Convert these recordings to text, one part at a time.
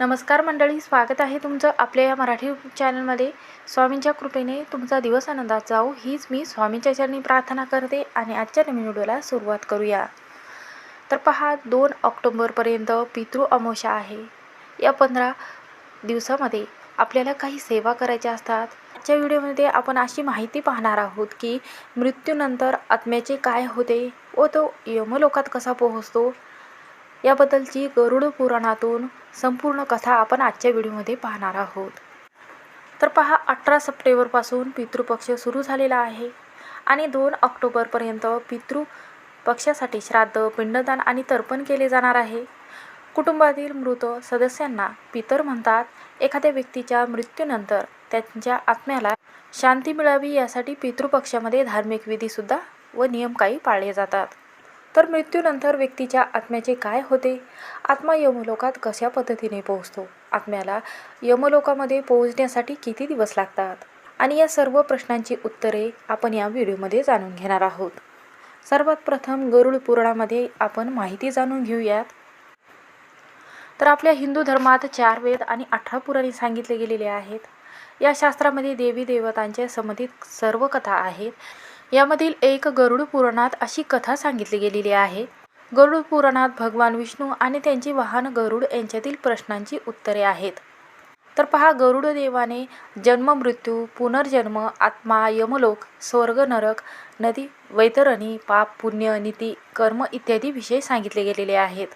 नमस्कार मंडळी स्वागत आहे तुमचं आपल्या या मराठी चॅनलमध्ये. स्वामींच्या कृपेने तुमचा दिवस आनंदात जाऊ हीच मी स्वामींच्या चरणी प्रार्थना करते आणि आजच्या नवीन व्हिडिओला सुरुवात करूया. तर पहा दोन ऑक्टोंबरपर्यंत पितृ अमोषा आहे. या पंधरा दिवसामध्ये आपल्याला काही सेवा करायच्या असतात. आजच्या व्हिडिओमध्ये आपण अशी माहिती पाहणार आहोत की मृत्यूनंतर आत्म्याचे काय होते व तो यमलोकात कसा पोहोचतो? याबद्दलची गरुड पुराणातून संपूर्ण कथा आपण आजच्या व्हिडिओमध्ये पाहणार आहोत. तर पहा अठरा सप्टेंबरपासून पितृपक्ष सुरू झालेला आहे आणि दोन ऑक्टोबरपर्यंत पितृ पक्षासाठी श्राद्ध पिंडदान आणि तर्पण केले जाणार आहे. कुटुंबातील मृत सदस्यांना पितर म्हणतात एखाद्या व्यक्तीच्या मृत्यूनंतर त्यांच्या आत्म्याला शांती मिळावी यासाठी पितृपक्षामध्ये धार्मिक विधीसुद्धा व नियम काही पाळले जातात. तर मृत्यूनंतर व्यक्तीच्या आत्म्याचे काय होते? आत्मा यमलोकात कशा पद्धतीने पोहोचतो? आत्म्याला यमलोकामध्ये पोहोचण्यासाठी किती दिवस लागतात? आणि या सर्व प्रश्नांची उत्तरे आपण या व्हिडिओमध्ये जाणून घेणार आहोत. सर्वात प्रथम गरुड पुराणामध्ये आपण माहिती जाणून घेऊयात. तर आपल्या हिंदू धर्मात चार वेद आणि अठरा पुराणे सांगितले गेलेले आहेत. या शास्त्रामध्ये देवी देवतांच्या संबंधित सर्व कथा आहेत. यामधील एक गरुड पुराणात अशी कथा सांगितली गेलेली आहे. गरुड पुराणात भगवान विष्णू आणि त्यांचे वाहन गरुड यांच्यातील प्रश्नांची उत्तरे आहेत. तर पहा गरुड देवाने जन्म मृत्यू पुनर्जन्म आत्मा यमलोक स्वर्ग नरक नदी वैतरणी पाप पुण्य नीती कर्म इत्यादी विषय सांगितले गेलेले आहेत.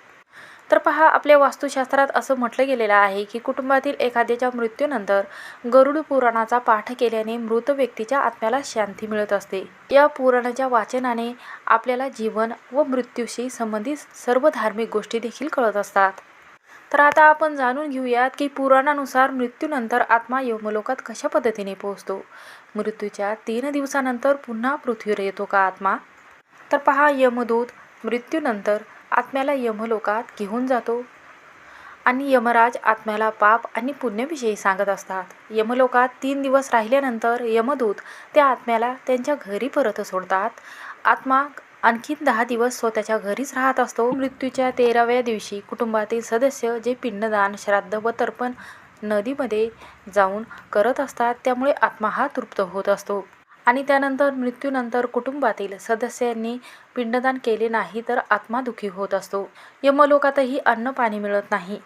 तर पहा आपल्या वास्तुशास्त्रात असं म्हटलं गेलेलं आहे की कुटुंबातील एखाद्याच्या मृत्यूनंतर गरुड पुराणाचा पाठ केल्याने मृत व्यक्तीच्या आत्म्याला शांती मिळत असते. या पुराणाच्या वाचनाने आपल्याला जीवन व मृत्यूशी संबंधित सर्व धार्मिक गोष्टी देखील कळत असतात. तर आता आपण जाणून घेऊयात की पुराणानुसार मृत्यूनंतर आत्मा यमलोकात कशा पद्धतीने पोहोचतो? मृत्यूच्या तीन दिवसानंतर पुन्हा पृथ्वीवर येतो का आत्मा? तर पहा यमदूत मृत्यूनंतर आत्म्याला यमलोकात घेऊन जातो. आणि यमराज आत्म्याला पाप आणि पुण्यविषयी सांगत असतात. यमलोकात तीन दिवस राहिल्यानंतर यमदूत त्या आत्म्याला त्यांच्या घरी परत सोडतात. आत्मा आणखीन दहा दिवस स्वतःच्या घरीच राहत असतो. मृत्यूच्या तेराव्या दिवशी कुटुंबातील सदस्य जे पिंडदान श्राद्ध व तर्पण नदीमध्ये जाऊन करत असतात त्यामुळे आत्मा हा तृप्त होत असतो. आणि त्यानंतर मृत्यूनंतर कुटुंबातील सदस्यांनी पिंडदान केले नाही तर आत्मा दुखी होत असतो. यमलोकातही अन्न पाणी मिळत नाही.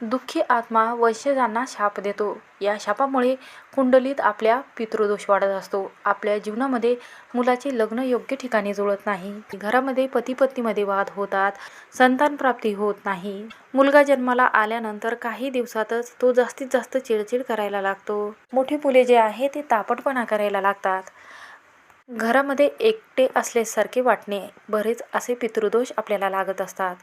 दुःखी आत्मा वैश्यजांना शाप देतो. या शापामुळे कुंडलीत आपल्या पितृदोष वाढत असतो. आपल्या जीवनामध्ये मुलाचे लग्न योग्य ठिकाणी जुळत नाही. घरामध्ये पती पत्नीमध्ये वाद होतात. संतान प्राप्ती होत नाही. मुलगा जन्माला आल्यानंतर काही दिवसातच तो जास्तीत जास्त चिडचिड करायला लागतो. मोठी मुले जे आहे ते तापटपणा करायला लागतात. घरामध्ये एकटे असल्यासारखे वाटणे. बरेच असे पितृदोष आपल्याला लागत असतात.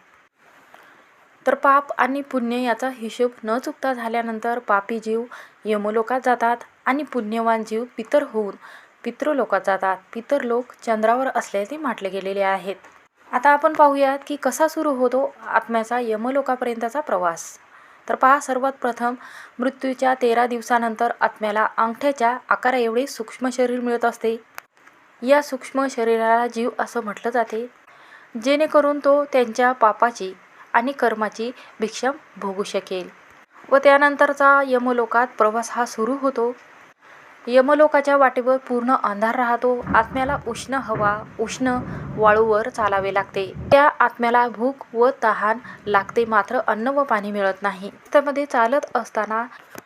तर पाप आणि पुण्य याचा हिशोब न चुकता झाल्यानंतर पापी जीव यमलोकात जातात आणि पुण्यवान जीव पितर होऊन पितृलोकात जातात. पितर लोक चंद्रावर असल्याचे म्हटले गेलेले आहेत. आता आपण पाहूयात की कसा सुरू होतो आत्म्याचा यमलोकापर्यंतचा प्रवास. तर पहा सर्वात प्रथम मृत्यूच्या तेरा दिवसानंतर आत्म्याला अंगठ्याच्या आकारा एवढे सूक्ष्म शरीर मिळत असते. या सूक्ष्म शरीराला जीव असं म्हटलं जाते. जेणेकरून तो त्यांच्या पापाची आणि कर्माची भिक्षा भोगू शकेल. व त्यानंतरचा यमलोकात प्रवास हा सुरू होतो. यमलोकाच्या वाटेवर पूर्ण अंधार राहतो. आत्म्याला उष्ण हवा उष्ण वाळूवर चालावे लागते. त्या आत्म्याला भूक व तहान लागते. मात्र अन्न व पाणी मिळत नाही. त्यामध्ये चालत असताना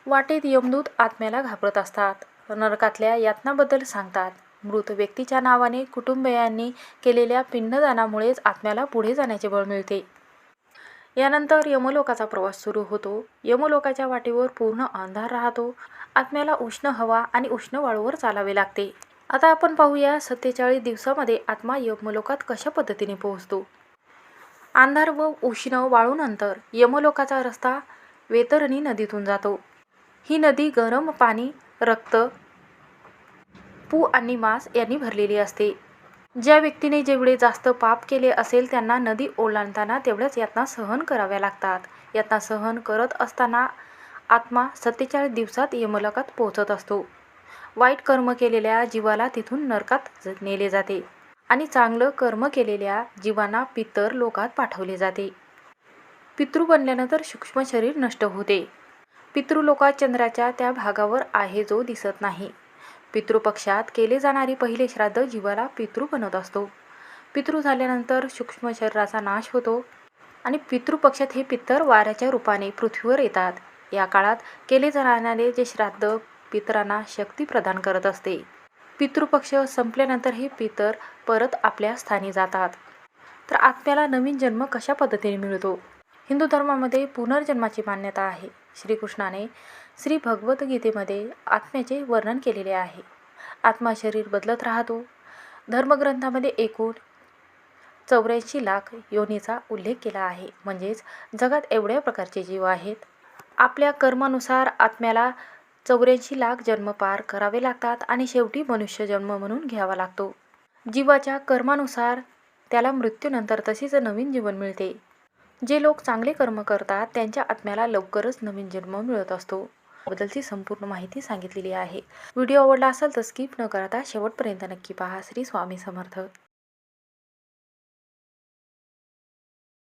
वाटेत यमदूत आत्म्याला घाबरत असतात. नरकातल्या यातनाबद्दल सांगतात. मृत व्यक्तीच्या नावाने कुटुंबियांनी केलेल्या पिंडदानामुळेच आत्म्याला पुढे जाण्याचे बळ मिळते. यानंतर यमलोकाचा प्रवास सुरू होतो. यमलोकाच्या वाटेवर पूर्ण अंधार राहतो. आत्म्याला उष्ण हवा आणि उष्ण वाळूवर चालावे लागते. आता आपण पाहूया सत्तेचाळीस दिवसामध्ये आत्मा यमलोकात कशा पद्धतीने पोहोचतो. अंधार व उष्ण वाळूनंतर यमलोकाचा रस्ता वेतरणी नदीतून जातो. ही नदी गरम पाणी रक्त पू आणि मांस यांनी भरलेली असते. ज्या व्यक्तीने जेवढे जास्त पाप केले असेल त्यांना नदी ओलांडताना तेवढ्याच यातना सहन कराव्या लागतात. यातना सहन करत असताना आत्मा सत्तेचाळीस दिवसात यमलकात पोहोचत असतो. वाईट कर्म केलेल्या जीवाला तिथून नरकात नेले जाते आणि चांगलं कर्म केलेल्या जीवांना पितर लोकात पाठवले जाते. पितृ बनल्यानंतर सूक्ष्म शरीर नष्ट होते. पितृलोकात चंद्राच्या त्या भागावर आहे जो दिसत नाही. पितृपक्षात केले जाणारे पहिले श्राद्ध जीवाला पितृ बनवत असतो. पितृ झाल्यानंतर सूक्ष्म शरीराचा नाश होतो आणि पितृपक्षात हे पितर वाऱ्याच्या रूपाने पृथ्वीवर येतात. या काळात केले जाणारे जे श्राद्ध पितरांना शक्ती प्रदान करत असते. पितृपक्ष संपल्यानंतर हे पितर परत आपल्या स्थानी जातात. तर आत्म्याला नवीन जन्म कशा पद्धतीने मिळतो? हिंदू धर्मामध्ये पुनर्जन्माची मान्यता आहे. श्रीकृष्णाने श्री भगवद्गीतेमध्ये आत्म्याचे वर्णन केलेले आहे. आत्मा शरीर बदलत राहतो. धर्मग्रंथामध्ये एकूण चौऱ्याऐंशी लाख योनीचा उल्लेख केला आहे. म्हणजेच जगात एवढ्या प्रकारचे जीव आहेत. आपल्या कर्मानुसार आत्म्याला चौऱ्याऐंशी लाख जन्म पार करावे लागतात आणि शेवटी मनुष्य जन्म म्हणून घ्यावा लागतो. जीवाच्या कर्मानुसार त्याला मृत्यूनंतर तसेच नवीन जीवन मिळते. जे लोक चांगले कर्म करतात त्यांच्या आत्म्याला लवकरच नवीन जन्म मिळत असतो. बद्दलची संपूर्ण माहिती सांगितलेली आहे. व्हिडिओ आवडला असेल तर स्किप न करता शेवटपर्यंत नक्की पहा. श्री स्वामी समर्थ.